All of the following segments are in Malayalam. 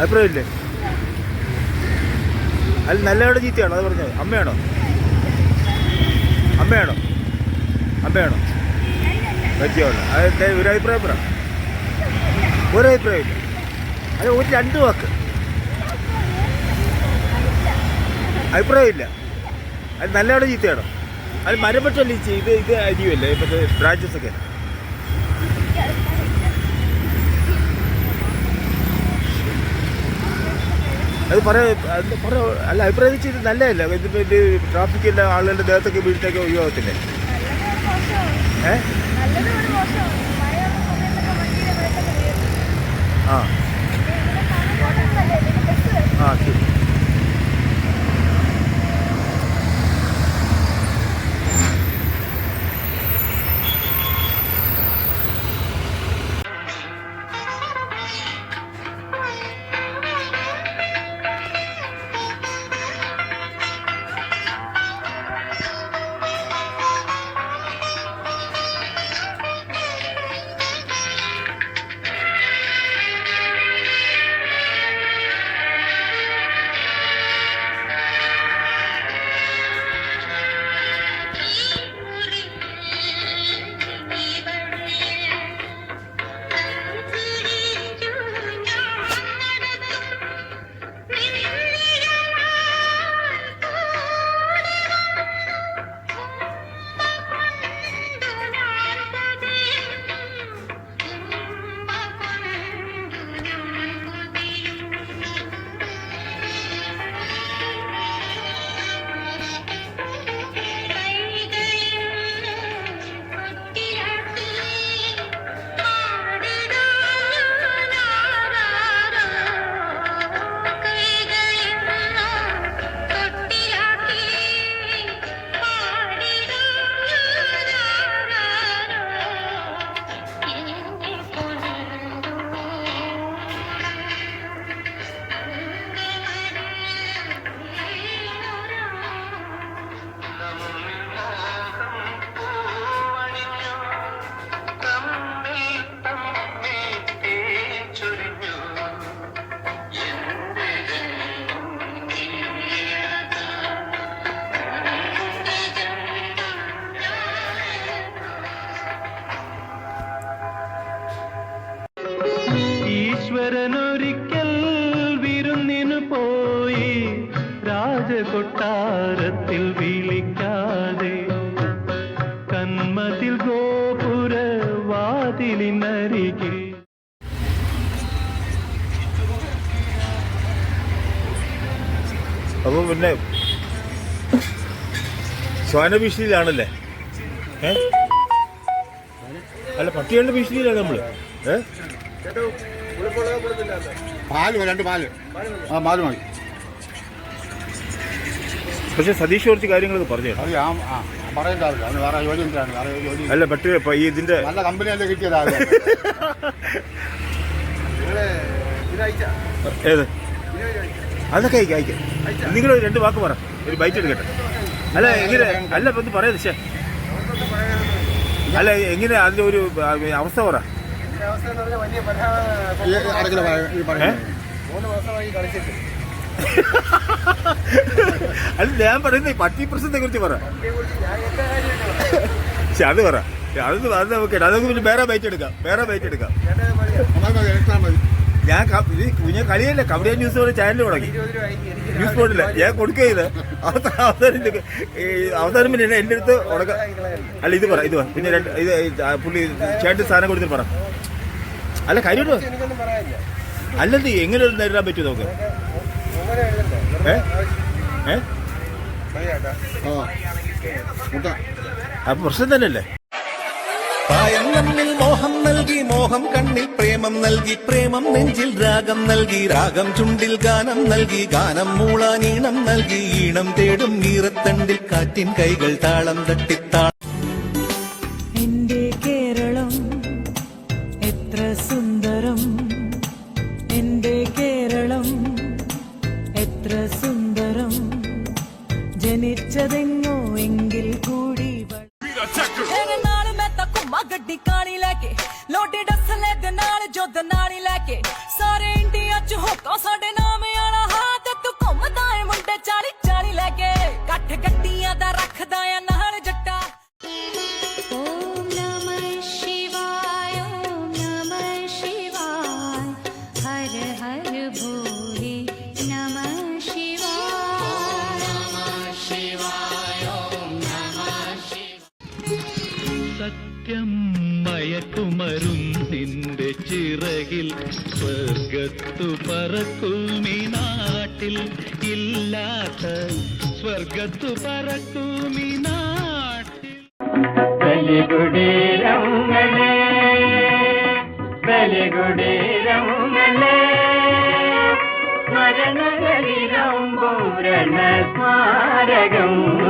അഭിപ്രായമില്ലേ? അല്ല നല്ലവിടെ ചീത്തയാണോ? അത് പറഞ്ഞത് അമ്മയാണോ? അമ്മയാണോ? അമ്മയാണോ? പറ്റിയാണോ ഒരു അഭിപ്രായം പറ. ഒരു അഭിപ്രായമില്ല. അത് ഒരു രണ്ട് വാക്ക്. അഭിപ്രായമില്ല. അത് നല്ലവിടെ ചീത്തയാണോ? അത് മരപ്പറ്റല്ലേ ഈ ചീ- ഇത് ഇത് അരിയുമല്ലേ മറ്റേ ബ്രാഞ്ചസ് ഒക്കെ. അത് പറയാം അത് പറ അല്ല അഭിപ്രായം ചെയ്ത് നല്ലതല്ല. ഇത് ട്രാഫിക് ഇല്ല ആളുകളുടെ ദേഹത്തൊക്കെ വീട്ടിലേക്ക് ഒഴിവാകത്തില്ലേ ഏ? ആ. ആ ശരി. രാജകൊട്ടാരത്തിൽ വിളിക്കാതെ കന്മതിൽ ഗോപുര വാതിലിനരികിൽ അപ്പോൾ പിന്നെ ശ്വാന ഭീഷണിയിലാണല്ലേ ഏ? അല്ല പട്ടികളുടെ ഭീഷണിയിലാണ് നമ്മൾ ഏ? പാൽ രണ്ട് പാൽ. ആ പാൽ മതി. പക്ഷെ സതീഷ് കുറച്ച് കാര്യങ്ങളൊക്കെ പറഞ്ഞു. അത് ഞാൻ ആ വേറെ ജോലി വേറെ ജോലി അല്ല ഇപ്പൊ ഈ ഇതിന്റെ നല്ല കമ്പനി അല്ലേ കിട്ടിയതാണ് ഏത്? അതൊക്കെ അയക്കാം അയക്കാം. നിങ്ങൾ രണ്ട് വാക്ക് പറ. ഒരു ബൈറ്റ് എടുക്കട്ടെ. അല്ല എങ്ങനെ അല്ല ഇപ്പൊ ഒന്ന് പറയാ ശേ. അല്ല എങ്ങനെ അതിന്റെ ഒരു ആ, അവസ്ഥ പറ. ഈ പറയുന്നത് അല്ല ഞാൻ പറയുന്നത് പട്ടി പ്രശ്നത്തെ കുറിച്ച് പറ. അത് പറ. അത് അത് നമുക്ക് അതൊക്കെ പിന്നെ വേറെ ബൈറ്റ് എടുക്കാം. വേറെ ബൈറ്റ് എടുക്കാം. ഞാൻ ഇത് കുഞ്ഞ കളിയല്ല? കബഡി ന്യൂസ് പോലെ ചാനൽ തുടങ്ങി. ന്യൂസ് ബോർഡില്ല ഞാൻ കൊടുക്കുക ഇത് അവസാനം അവസാനം പിന്നെ എന്നെ എന്റെ അടുത്ത് ഉടക്കാം അല്ല ഇത് പറ ഇത് പിന്നെ രണ്ട് ഇത് പുള്ളി ചേട്ടൻ സാധനം കൊടുത്തിട്ട് പറ. അല്ല കാര്യമായിട്ട് അല്ലത് എങ്ങനെ നേരിടാൻ പറ്റുമോ നമുക്ക്? ഏ? മുട്ട. അപ്പൊ പ്രശ്നം തന്നെയല്ലേ? പായം നമ്മിൽ മോഹം നൽകി മോഹം കണ്ണിൽ പ്രേമം നൽകി പ്രേമം നെഞ്ചിൽ രാഗം നൽകി രാഗം ചുണ്ടിൽ ഗാനം നൽകി ഗാനം മൂളാനീണം ഈണം നൽകി ഈണം തേടും നീറത്തണ്ടിൽ കാറ്റിൻ കൈകൾ താളം തട്ടിത്താളം എന്റെ കേരളം എത്ര സുന്ദരം. സത്യം മയക്കുമരുന്നിന്റെ ചിറകിൽ സ്വർഗത്തു പറക്കുമി നാട്ടിൽ ഇല്ലാത്ത സ്വർഗത്തു പറക്കുമി നാട്ടിൽ ബലികുടീരങ്ങളെ ബലികുടീരങ്ങളെ സ്മരണകളിലും പൂരണ സ്മാരകങ്ങളെ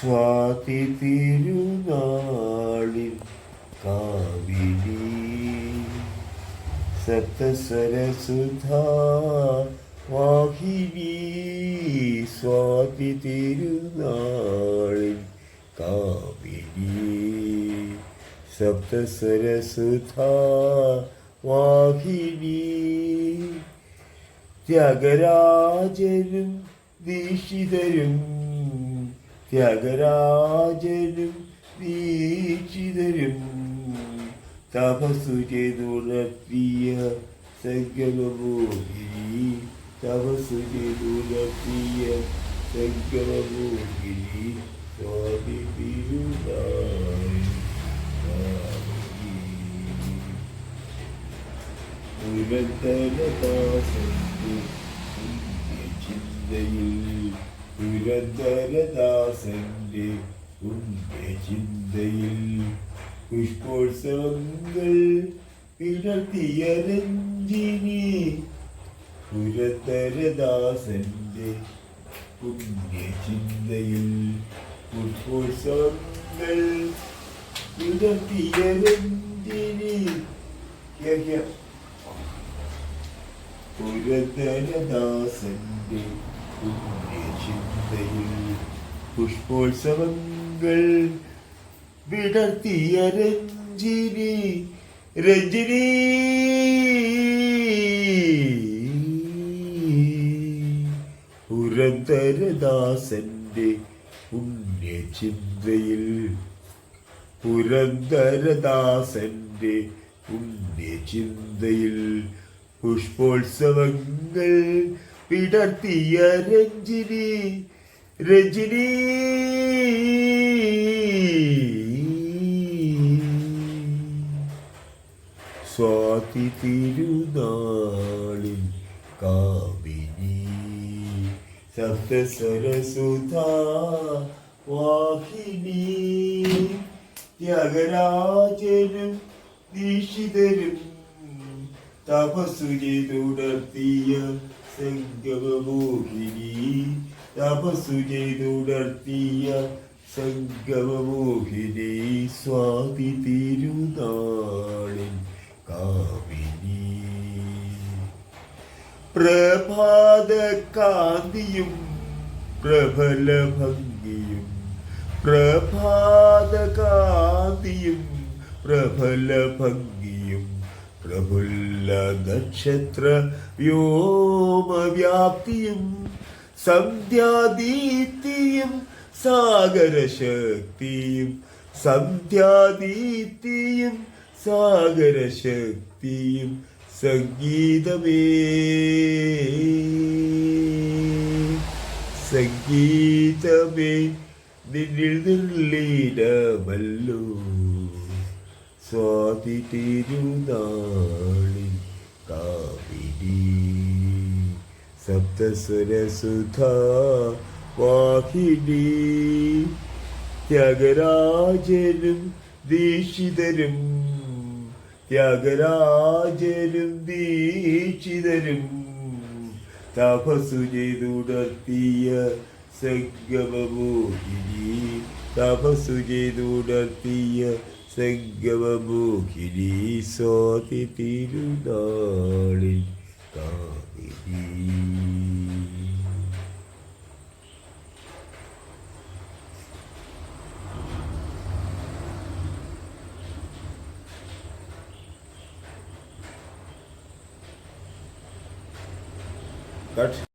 സ്വാതി തിരുനാളിൽ കാവിലി. സപ്തസ്വരസുധാ വാഹിനി. സ്വാതി തിരുനാളിൽ കാവിലി. സപ്തസ്വരസുധാ വാഹിനി. ത്യാഗരാജനും ദീക്ഷിതരും ത്യാഗരാജനും ദീക്ഷിതരും തപസ്സു ചെയ്തുണർത്തിയ സംഗമമോഹിനി തപസ്സു ചെയ്തുണർത്തിയ സംഗമമോഹിനി സ്വാമി തിരുനാൾ പുരന്തരദാസന്റെ ചിന്തയിൽ പുരന്തരദാസന്റെ ചിന്തയിൽ പുഷ്പോത്സവങ്ങൾ പിണർത്തിയ രഞ്ജിനി പുരന്തരദാസന്റെ പുണ്യചിന്തയിൽ പുഷ്പോത്സവങ്ങൾ പിണർത്തിയ രഞ്ജിനി യഹ്യ പുഷ്പോത്സവങ്ങൾ വിടർത്തിയ രഞ്ജിനി രഞ്ജിനി. പുരന്തരദാസന്റെ പുണ്യചിന്തയിൽ പുരന്തരദാസന്റെ പുണ്യചിന്തയിൽ പുഷ്പോത്സവങ്ങൾ വിടർത്തിയ രഞ്ജിനി രഞ്ജിനി. സ്വാതി തിരുനാളിൽ കാവിനി സപ്തസ്വരസുധാ വാഹിനി. ത്യാഗരാജനും ദീക്ഷിതരും തപസുരി ചെയ്തുണർത്തിയ സംഗമമോഹിനി തപസ്സു ചെയ്തുണർത്തിയ സംഗമമോഹിനി സ്വാതി തിരുനാളിൻ കാമിനി. പ്രഭാത കാന്തിയും പ്രബല ഭംഗിയും പ്രഭാത കാന്തിയും ഭംഗിയും പ്രഫുല്ല നക്ഷത്ര വ്യോമവ്യാപ്തിയും സന്ധ്യാദീപ്തിയും സാഗരശക്തിയും സന്ധ്യാദീപ്തിയും സാഗരശക്തിയും സംഗീതമേ. സംഗീതമേ നിന്നിൽ നിർലീനമല്ലോ സ്വാതി തിരുനാളിൽ കാവിടി. സപ്തസുരസുധ വാഹിനി ത്യാഗരാജനും ദീക്ഷിതരും ത്യാഗരാജനും ദീക്ഷിതരും തപസ്സു ചെയ്തുടർത്തിയ സംഗമമോഹിനി. തപസ്സു ചെയ്തുണർത്തിയ സംഗമമോഹിനി സ്വാതി തിരുനാളിൽ കാവിരി Cut.